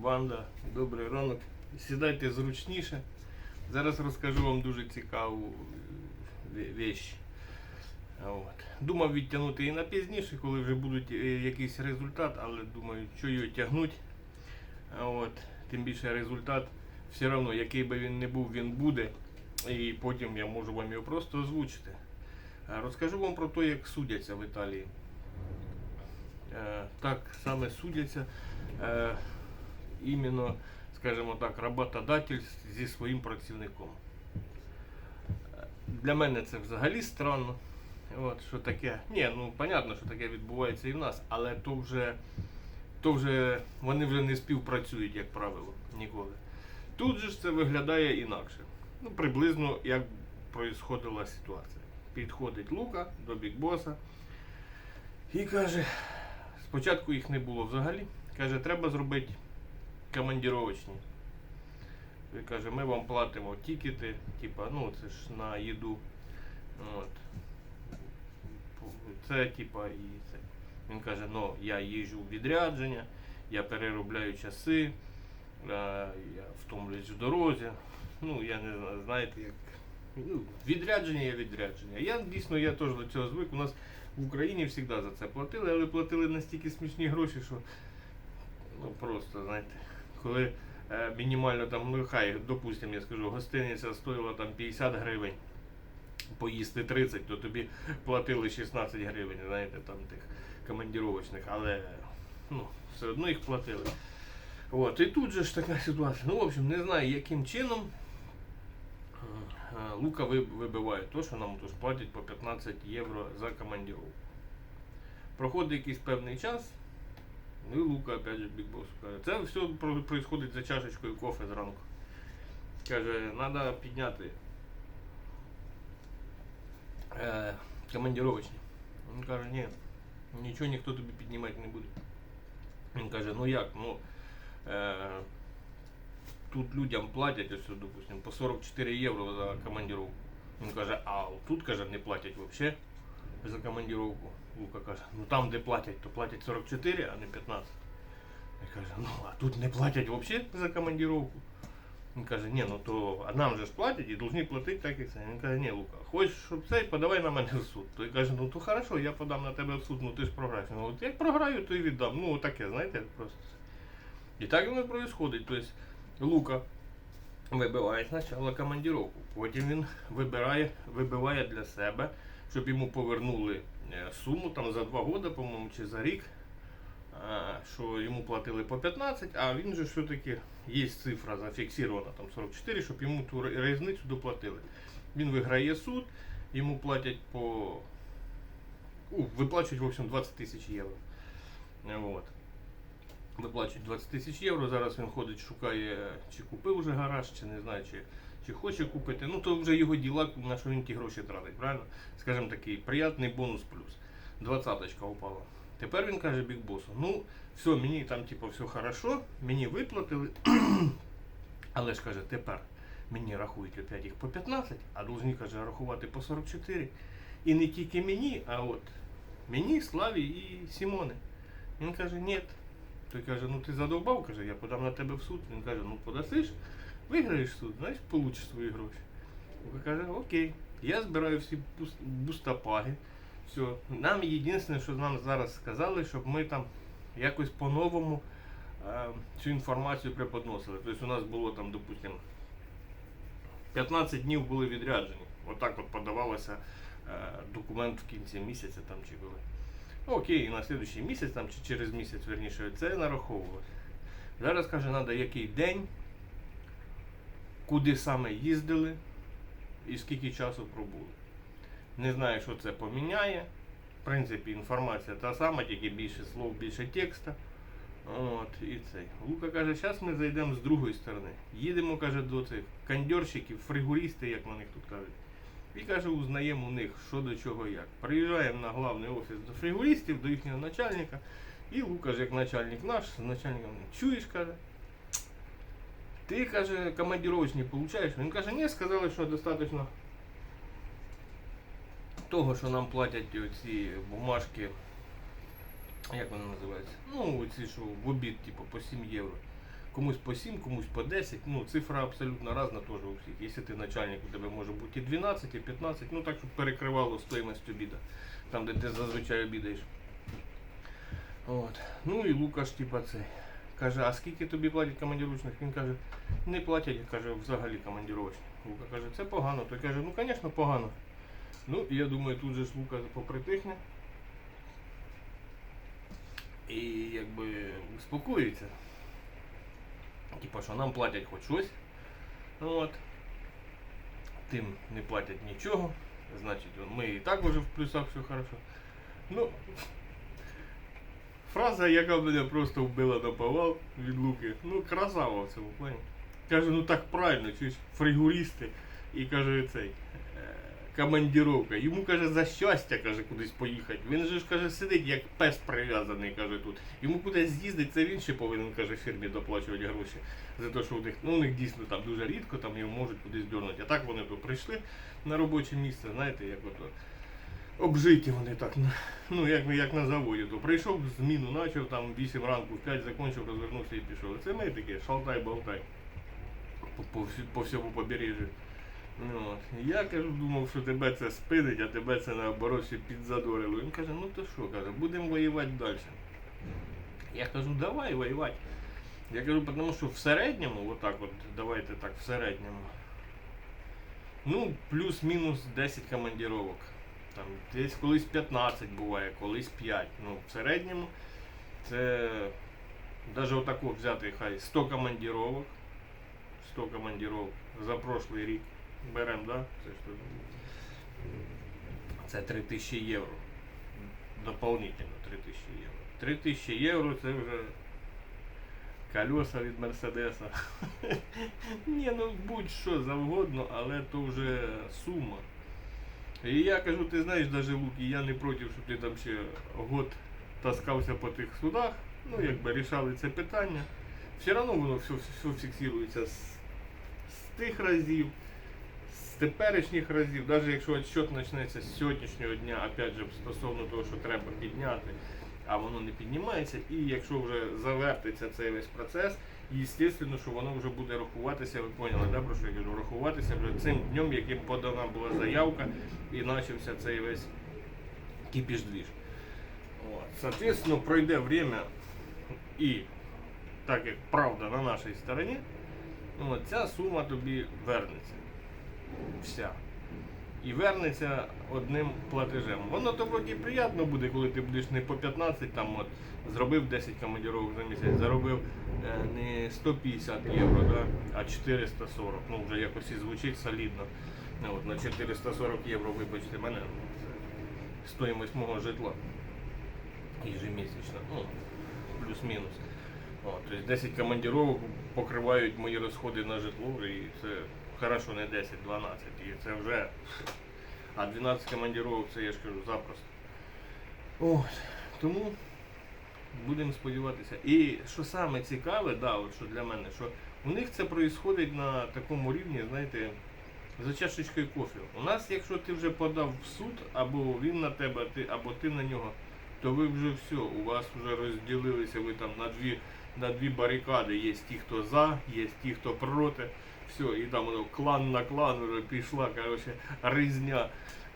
Банда, добрий ранок. Сідайте зручніше. Зараз розкажу вам дуже цікаву е, вещь. От. Думав відтягнути і на пізніше, коли вже будуть е, якийсь результат, але думаю, що його тягнути. От. Тим більше результат все одно, який би він не був, він буде. І потім я можу вам його просто озвучити. Розкажу вам про те, як судяться в Італії. Е, Так саме судяться іменно, скажімо так, роботодатель зі своїм працівником. Для мене це взагалі странно. От, що таке. Ні, ну понятно, що таке відбувається і в нас, але то вже, то вже вони вже не співпрацюють, як правило, ніколи. Тут же ж це виглядає інакше. Ну, приблизно як происходила ситуація. Підходить Лука до бікбоса і каже, спочатку їх не було взагалі. Каже, треба зробити командіровочні. Він каже, ми вам платимо тікети, типа, ну це ж на їду. От. Це типа і це. Він каже, ну я їжджу в відрядження, я переробляю часи, я втомлююсь в дорозі. Ну, я не знаю, знаєте, як. Ну, відрядження є відрядження. Я дійсно я теж до цього звик. У нас в Україні завжди за це платили, але платили настільки смішні гроші, що ну просто, знаєте, коли е, мінімально там, ну хай, допустимо, я скажу, гостиниця стоїла там 50 гривень, поїсти 30, то тобі платили 16 гривень, знаєте, там тих командіровочних, але ну, все одно їх платили. От, і тут же ж така ситуація. Ну, в общем, не знаю, яким чином е, Лука ви- вибиває то, що нам платять по 15 євро за командіровку. Проходить якийсь певний час, ну і Лука опять же бікбос каже. Це все про- происходить за чашечкою кофе зранку. Каже, треба підняти е, командіровочні. Він каже, ні, нічого ніхто тобі піднімати не буде. Він каже, ну як, ну е, тут людям платять, ось, допустим, по 44 євро за командировку. Він каже, а тут каже, не платять взагалі за командировку. Лука каже, ну там, де платять, то платять 44, а не 15. Я каже, ну а тут не платять взагалі за командировку. Він каже, ні, ну то а нам же ж платять і повинні платити так і це. Він каже, ні, Лука, хочеш, щоб цей, подавай на мене в суд. Той каже, ну то хорошо, я подам на тебе в суд, ну ти ж програєш. Ну от як програю, то і віддам. Ну таке, знаєте, просто. І так воно відбувається. Тобто Лука вибиває спочатку командировку, потім він вибирає, вибиває для себе, щоб йому повернули суму там за два роки, по-моєму, чи за рік. е, Що йому платили по 15, а він же все-таки є цифра зафіксована там 44, щоб йому ту різницю доплатили. Він виграє суд, йому платять по. У, виплачують в общем 20 тисяч євро. Е, Вот. Виплачують 20 тисяч євро. Зараз він ходить, шукає, чи купив вже гараж, чи не знаю, чи, чи хоче купити. Ну то вже його діла, на що він ті гроші тратить, правильно? Скажімо такий приятний бонус плюс. Двадцяточка упала. Тепер він каже бікбосу, ну все, мені там типу, все хорошо, мені виплатили. Але ж каже, тепер мені рахують опять їх по 15, а должні каже рахувати по 44. І не тільки мені, а от мені, Славі і Сімоне. Він каже, ні. Той каже, ну ти задовбав, каже, я подам на тебе в суд. Він каже, ну подасиш, виграєш суд, знаєш, получиш свої гроші. Він каже, окей, я збираю всі бустапаги. Все. Нам єдине, що нам зараз сказали, щоб ми там якось по-новому е, цю інформацію преподносили. Тобто у нас було там, допустимо, 15 днів були відряджені. Отак от подавалося е, документ в кінці місяця там чи коли. Ну, Окей, на слідуючий місяць там, чи через місяць, верніше, це нараховувати. Зараз каже, треба який день, куди саме їздили і скільки часу пробули. Не знаю, що це поміняє. В принципі, інформація та сама, тільки більше слов, більше текста. От, і цей. Лука каже, зараз ми зайдемо з другої сторони. Їдемо, каже, до цих кондьорщиків, фригуристи, як них тут кажуть. І каже, узнаємо у них, що до чого як. Приїжджаємо на главний офіс до фригуристів, до їхнього начальника. І Лука ж як начальник наш, з начальником чуєш, каже. Ти каже, командировочні получаєш? Він каже, ні, сказали, що достатньо того, що нам платять ці бумажки, як вони називаються? Ну, ці, що в обід, типу, по 7 євро. Комусь по 7, комусь по 10. Ну, цифра абсолютно різна теж у всіх. Якщо ти начальник, у тебе може бути і 12, і 15, ну так, щоб перекривало стоїмость обіда, там, де ти зазвичай обідаєш. От. Ну і Лукаш, типа цей. Каже, а скільки тобі платять командировочних? Він каже, не платять, каже, взагалі командировочних. Лука каже, це погано. Той каже, ну звісно, погано. Ну, я думаю, тут же ж Лука попритихне. І якби успокоїться. Типа, що нам платять хоч щось. От. Тим не платять нічого. Значить, ми і так вже в плюсах все хорошо. Ну, фраза, яка мене просто вбила на повал від Луки. Ну, красава в цьому плані. Каже, ну так правильно, чуєш, фригуристи. І каже цей. Командіровка. Йому каже за щастя, каже, кудись поїхати. Він же ж каже, сидить як пес прив'язаний, каже тут. Йому кудись з'їздить, це він ще повинен, каже, фірмі доплачувати гроші. За те, що у них, ну, у них дійсно там дуже рідко, там його можуть кудись дернути. А так вони то прийшли на робоче місце, знаєте, як ото. Обжиті вони так, ну як, як на заводі. То прийшов, зміну почав, там 8 ранку, в 5 закінчив, розвернувся і пішов. Це ми такі, шалтай-болтай. По, по, по всьому побережжю. Ну. Я кажу, думав, що тебе це спинить, а тебе це наоборот ще підзадорило. Він каже, ну то що, каже, будемо воювати далі. Я кажу, давай воювати. Я кажу, тому що в середньому, отак от, давайте так, в середньому. Ну, плюс-мінус 10 командировок. Там десь колись 15 буває, колись 5. Ну, в середньому це навіть отако взяти хай 100 командировок. 100 командировок за прошлий рік. Беремо, да? Це, що, це 3000 євро. Дополнительно 3000 євро. 3000 євро це вже колеса від Мерседеса. Ні, ну будь-що завгодно, але то вже сума. І я кажу, ти знаєш, даже Луки, я не проти, щоб ти там ще год таскався по тих судах. Ну, якби рішали це питання. Все одно воно все, все фіксується з, з тих разів, з теперішніх разів, навіть якщо відсчет почнеться з сьогоднішнього дня, опять же, стосовно того, що треба підняти, а воно не піднімається, і якщо вже завертиться цей весь процес, Естественно, що воно вже буде рахуватися, ви поняли, да, про що я кажу, рахуватися вже цим днем, яким подана була заявка і почався цей весь кипіш двіж. Соответственно, пройде время і так як правда на нашій стороні, ця сума тобі вернеться. Вся. І вернеться одним платежем. Воно то приємно буде, коли ти будеш не по 15, там от зробив 10 командировок за місяць, заробив е, не 150 євро, да, а 440. Ну вже якось і звучить солідно. Ну, от, на 440 євро, вибачте мене, стоїмость мого житла. Ежемісячно. Ну, плюс-мінус. Тобто 10 командировок покривають мої розходи на житло, і це хорошо не 10, 12. І це вже. А 12 командировок це я ж кажу запросто. Ось. Тому будемо сподіватися. І що саме цікаве, да, от що для мене, що у них це відбувається на такому рівні, знаєте, за чашечкою кофе. У нас, якщо ти вже подав в суд, або він на тебе, ти, або ти на нього, то ви вже все, у вас вже розділилися ви там на дві, на дві барикади. Є ті, хто за, є ті, хто проти. Все, і там воно клан на клан вже пішла, короче, різня.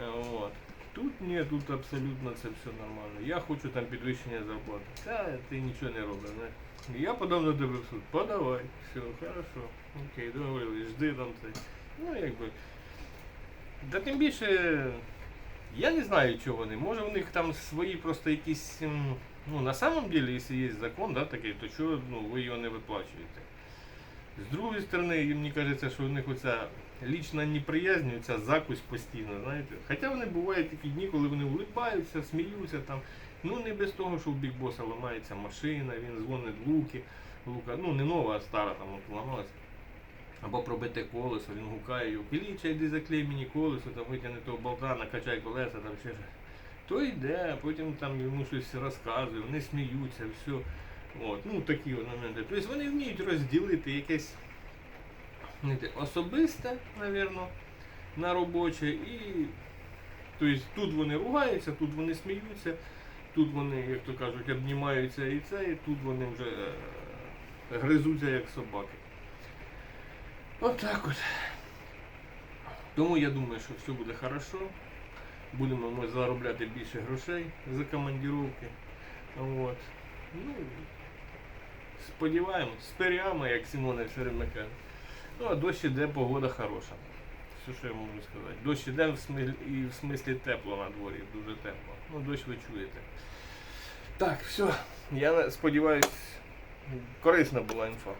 Е, От. Тут ні, тут абсолютно це все нормально. Я хочу там підвищення зарплати. Та ти нічого не робиш. Не? Я подав на тебе в суд. Подавай. Все, хорошо. Окей, договорились, жди там це. Ну якби. Да тим більше. Я не знаю, чого вони. Може в них там свої просто якісь. Ну, на самом деле, якщо є закон, да, такий, то чого ну, ви його не виплачуєте? З другої сторони, мені кажеться, що у них оця лічна неприязнь, оця закусь постійно, знаєте. Хоча вони бувають такі дні, коли вони улибаються, сміються там. Ну не без того, що у Boss ламається машина, він дзвонить Луки. Лука, ну не нова, а стара там от ламалась. Або пробите колесо, він гукає його, Кліча, йди заклей мені колесо, там витягни того болта, накачай колеса, там ще. То йде, потім там йому щось розказує, вони сміються, все. От, ну такі моменти. Тобто вони вміють розділити якесь знаєте, особисте, напевно, на робоче. І тобто, тут вони ругаються, тут вони сміються, тут вони, як то кажуть, обнімаються і це, і тут вони вже е, гризуться як собаки. От так от. Тому я думаю, що все буде хорошо. Будемо ми заробляти більше грошей за командировки. От. Ну, сподіваємось, спиряємо, як Сімона все время каже. Ну, а дощ іде, погода хороша. Все, що я можу сказати. Дощ іде в смислі, і в смислі тепло на дворі, дуже тепло. Ну, дощ ви чуєте. Так, все. Я сподіваюсь, корисна була інфа.